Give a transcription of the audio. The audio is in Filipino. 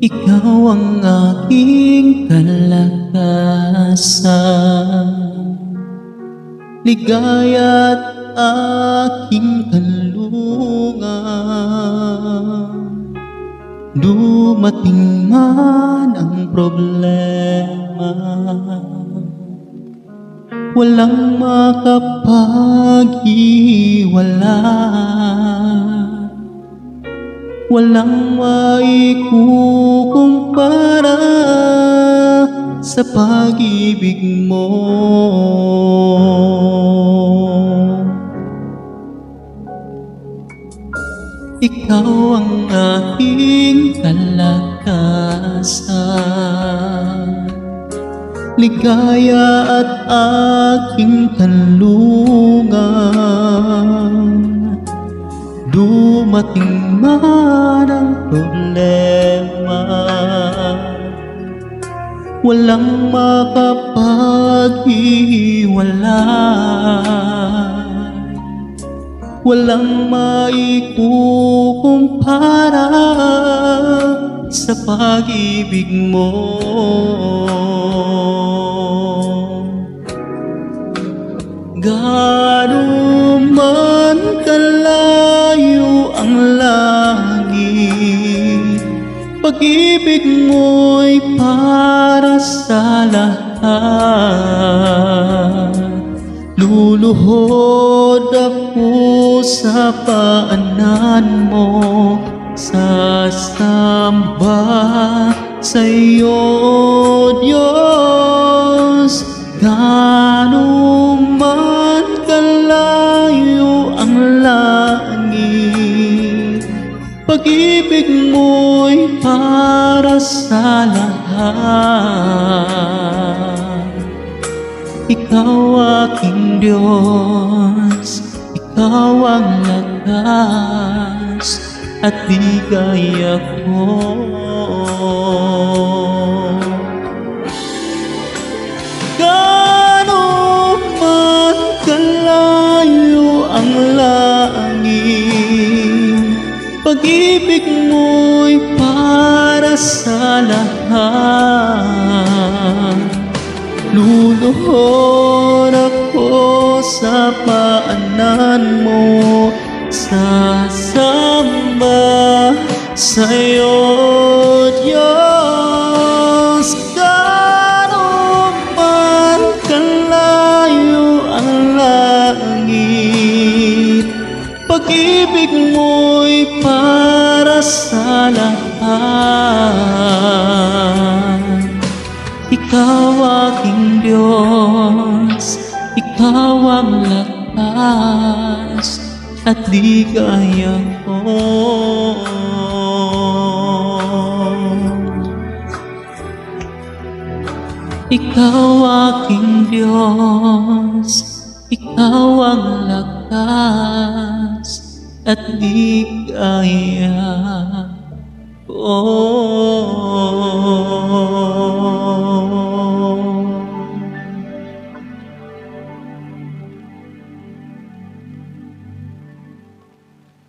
Ikaw ang aking kalakasan. Ligaya't aking kanlungan Dumating man ang problema. Walang makapaghiwala Walang maikukumpara sa pag-ibig mo. Ikaw ang aking kalakasan. Ligaya at aking kanlungan Dumating man ang problema. Walang makapaghiwala Walang maikukumpara Sa pag-ibig mo. Gaano Pag-ibig mo'y para sa lahat. Luluhod ako sa paanan mo Sasamba sa iyo, Diyos Pag-ibig mo'y para sa lahat. Ikaw aking Diyos Ikaw ang lakas at ligaya ko Pag-ibig mo'y para sa lahat. Luluhod ako sa paanan mo Sasamba sa'yo, ikaw aking Diyos, Ikaw ang lakas at ligaya ko. Ikaw aking Diyos, Ikaw ang lakas at ligaya Oh.